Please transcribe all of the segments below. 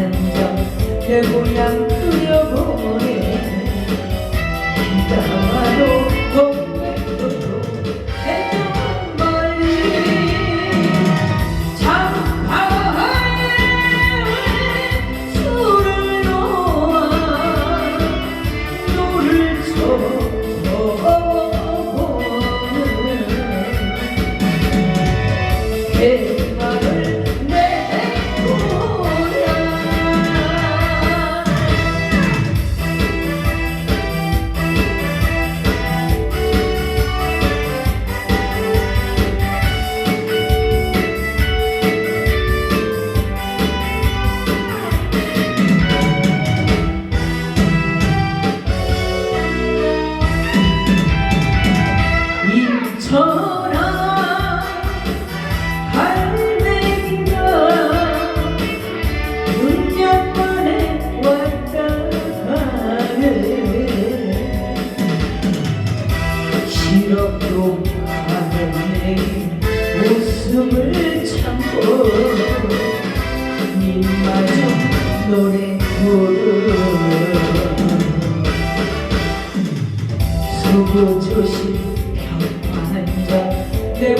평화한장 내 고향 그려보네 기다마도 동백도 해적 멀리 장파에 술을 놓아 노를 쳐보는 개 내 웃음을 참고 님마저 노래 부르 수고 조심 평화한자 내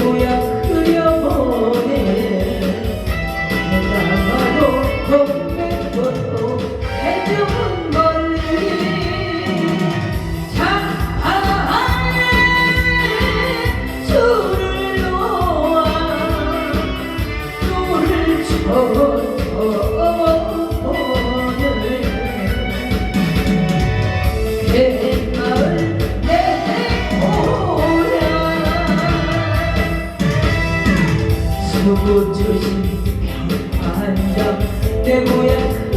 수고 조심 평안장 내 고향